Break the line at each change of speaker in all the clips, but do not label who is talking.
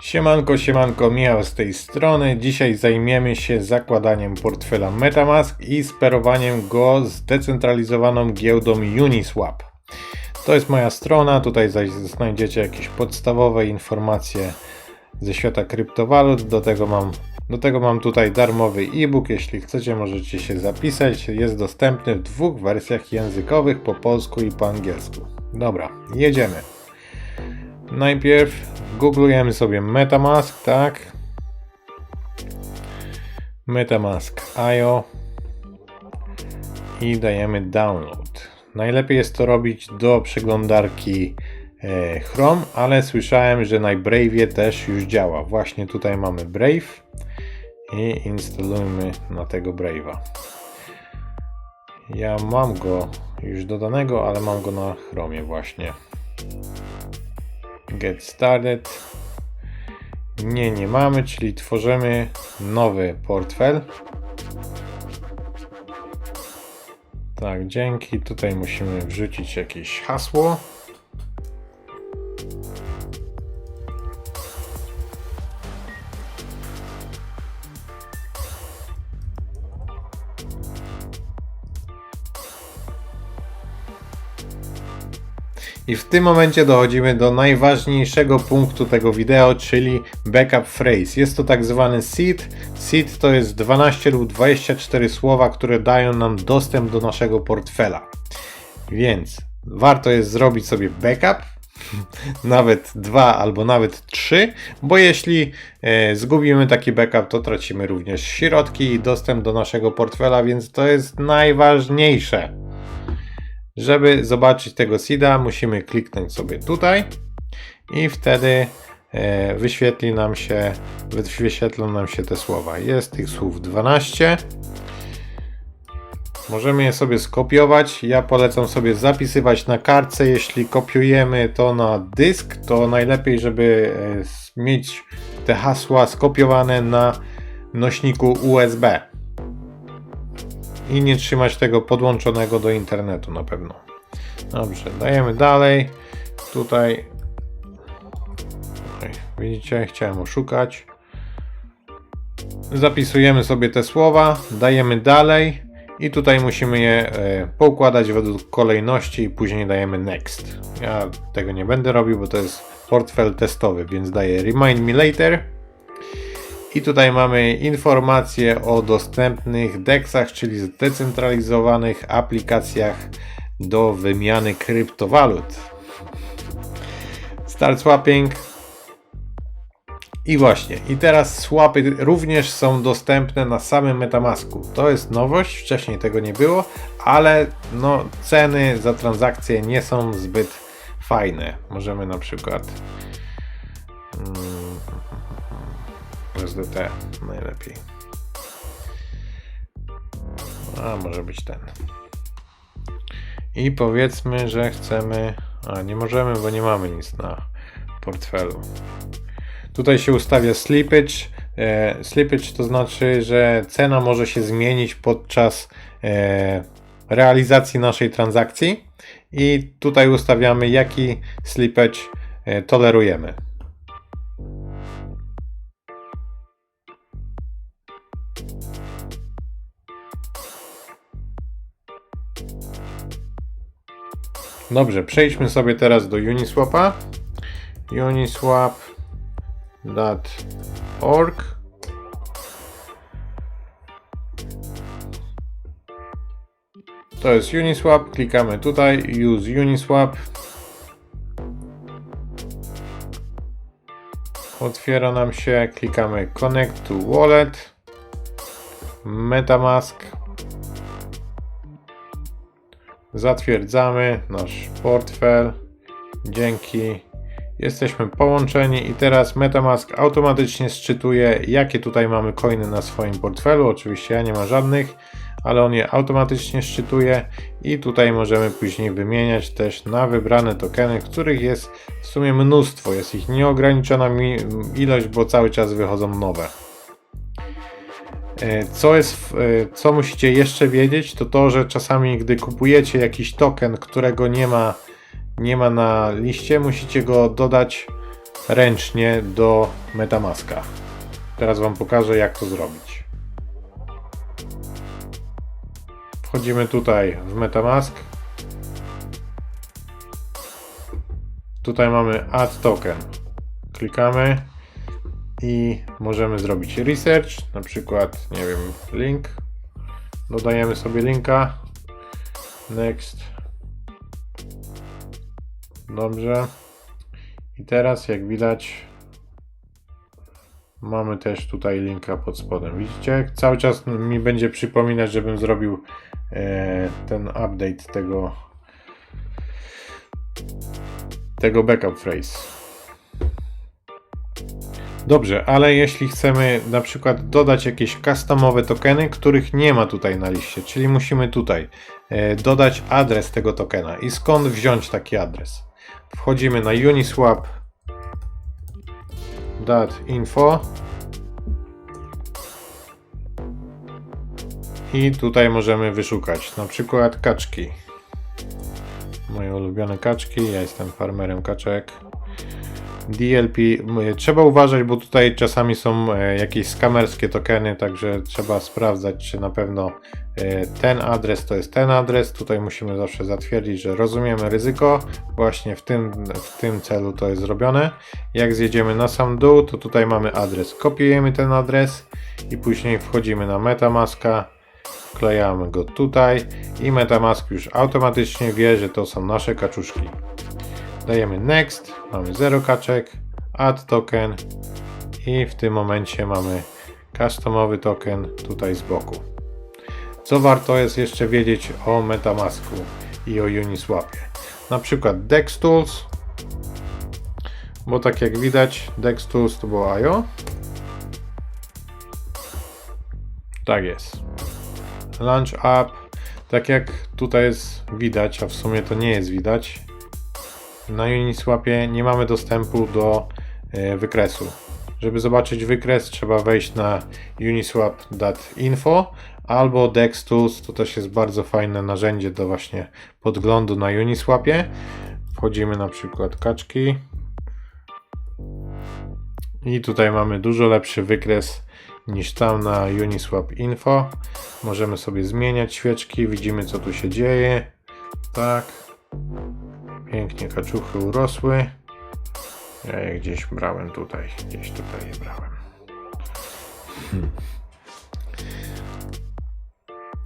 Siemanko, siemanko, Michał z tej strony. Dzisiaj zajmiemy się zakładaniem portfela Metamask i sterowaniem go zdecentralizowaną giełdą Uniswap. To jest moja strona, tutaj zaś znajdziecie jakieś podstawowe informacje ze świata kryptowalut. Do tego mam, do tego mam tutaj darmowy e-book. Jeśli chcecie, możecie się zapisać. Jest dostępny w dwóch wersjach językowych, po polsku i po angielsku. Dobra, jedziemy. Najpierw googlujemy sobie Metamask, tak? Metamask IO i dajemy download. Najlepiej jest to robić do przeglądarki e, Chrome, ale słyszałem, że na Brave'ie też już działa. Właśnie tutaj mamy Brave i instalujmy na tego Brave'a. Ja mam go już dodanego, ale mam go na Chromie właśnie. Get started. Nie, nie mamy, czyli tworzymy nowy portfel. Tak, dzięki. Tutaj musimy wrzucić jakieś hasło. I w tym momencie dochodzimy do najważniejszego punktu tego wideo, czyli backup phrase. Jest to tak zwany seed. Seed to jest 12 lub 24 słowa, które dają nam dostęp do naszego portfela. Więc warto jest zrobić sobie backup, nawet dwa albo nawet trzy, bo jeśli e, zgubimy taki backup, to tracimy również środki i dostęp do naszego portfela, więc to jest najważniejsze. Żeby zobaczyć tego seeda, musimy kliknąć sobie tutaj i wtedy e, wyświetli nam się, wyświetlą nam się te słowa. Jest tych słów 12. Możemy je sobie skopiować. Ja polecam sobie zapisywać na kartce. Jeśli kopiujemy to na dysk, to najlepiej, żeby e, mieć te hasła skopiowane na nośniku USB i nie trzymać tego podłączonego do internetu na pewno. Dobrze, dajemy dalej. Tutaj widzicie, chciałem oszukać. Zapisujemy sobie te słowa, dajemy dalej i tutaj musimy je e, poukładać według kolejności i później dajemy next. Ja tego nie będę robił, bo to jest portfel testowy, więc daję remind me later. I tutaj mamy informacje o dostępnych DEXach, czyli zdecentralizowanych aplikacjach do wymiany kryptowalut. Start swapping. I właśnie, i teraz swapy również są dostępne na samym Metamasku. To jest nowość, wcześniej tego nie było, ale no, ceny za transakcje nie są zbyt fajne. Możemy na przykład. Mm, SDT najlepiej. A może być ten. I powiedzmy, że chcemy. A nie możemy, bo nie mamy nic na portfelu. Tutaj się ustawia slippage. E, slippage to znaczy, że cena może się zmienić podczas e, realizacji naszej transakcji. I tutaj ustawiamy, jaki slippage e, tolerujemy. Dobrze, przejdźmy sobie teraz do Uniswapa. uniswap.org To jest Uniswap, klikamy tutaj, use Uniswap. Otwiera nam się, klikamy connect to wallet, Metamask, Zatwierdzamy nasz portfel. Dzięki. Jesteśmy połączeni i teraz MetaMask automatycznie szczytuje, jakie tutaj mamy coiny na swoim portfelu. Oczywiście ja nie ma żadnych, ale on je automatycznie szczytuje i tutaj możemy później wymieniać też na wybrane tokeny, których jest w sumie mnóstwo. Jest ich nieograniczona ilość, bo cały czas wychodzą nowe. E, co, jest, e, co musicie jeszcze wiedzieć, to to, że czasami, gdy kupujecie jakiś token, którego nie ma, nie ma na liście, musicie go dodać ręcznie do Metamaska. Teraz Wam pokażę, jak to zrobić. Wchodzimy tutaj w Metamask. Tutaj mamy Add Token. Klikamy i możemy zrobić research, na przykład, nie wiem, link. Dodajemy sobie linka. Next. Dobrze. I teraz, jak widać, mamy też tutaj linka pod spodem. Widzicie? Cały czas mi będzie przypominać, żebym zrobił e, ten update tego tego backup phrase. Dobrze, ale jeśli chcemy na przykład dodać jakieś customowe tokeny, których nie ma tutaj na liście, czyli musimy tutaj e, dodać adres tego tokena i skąd wziąć taki adres. Wchodzimy na uniswap.info i tutaj możemy wyszukać na przykład kaczki. Moje ulubione kaczki, ja jestem farmerem kaczek. DLP, trzeba uważać, bo tutaj czasami są e, jakieś skamerskie tokeny, także trzeba sprawdzać, czy na pewno e, ten adres to jest ten adres. Tutaj musimy zawsze zatwierdzić, że rozumiemy ryzyko. Właśnie w tym, w tym celu to jest zrobione. Jak zjedziemy na sam dół, to tutaj mamy adres. Kopiujemy ten adres i później wchodzimy na Metamaska, wklejamy go tutaj i Metamask już automatycznie wie, że to są nasze kaczuszki. Dajemy next, mamy 0 kaczek, add token i w tym momencie mamy customowy token tutaj z boku. Co warto jest jeszcze wiedzieć o Metamasku i o Uniswapie? Na przykład DexTools, bo tak jak widać DexTools to było IO. Tak jest. Launch App, tak jak tutaj jest widać, a w sumie to nie jest widać, na Uniswapie nie mamy dostępu do e, wykresu. Żeby zobaczyć wykres, trzeba wejść na uniswap.info albo DexTools. To też jest bardzo fajne narzędzie do właśnie podglądu na Uniswapie. Wchodzimy na przykład kaczki. I tutaj mamy dużo lepszy wykres niż tam na Uniswap Info. Możemy sobie zmieniać świeczki, widzimy co tu się dzieje. Tak. Pięknie kaczuchy urosły. Ja je gdzieś brałem tutaj, gdzieś tutaj je brałem. Hmm.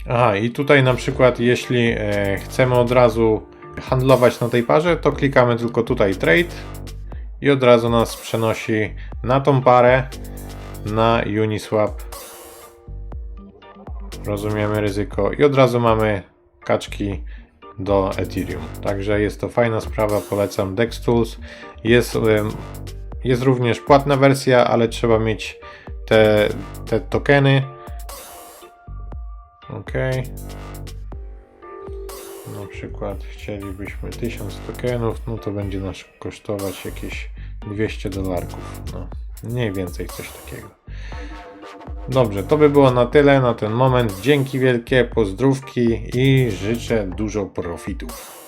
Aha, i tutaj na przykład jeśli e, chcemy od razu handlować na tej parze, to klikamy tylko tutaj trade i od razu nas przenosi na tą parę na Uniswap. Rozumiemy ryzyko i od razu mamy kaczki do Ethereum. Także jest to fajna sprawa, polecam DexTools. Jest, jest również płatna wersja, ale trzeba mieć te, te tokeny. Ok. Na przykład chcielibyśmy 1000 tokenów, no to będzie nas kosztować jakieś 200 dolarków. No, mniej więcej coś takiego. Dobrze, to by było na tyle na ten moment. Dzięki wielkie, pozdrówki i życzę dużo profitów.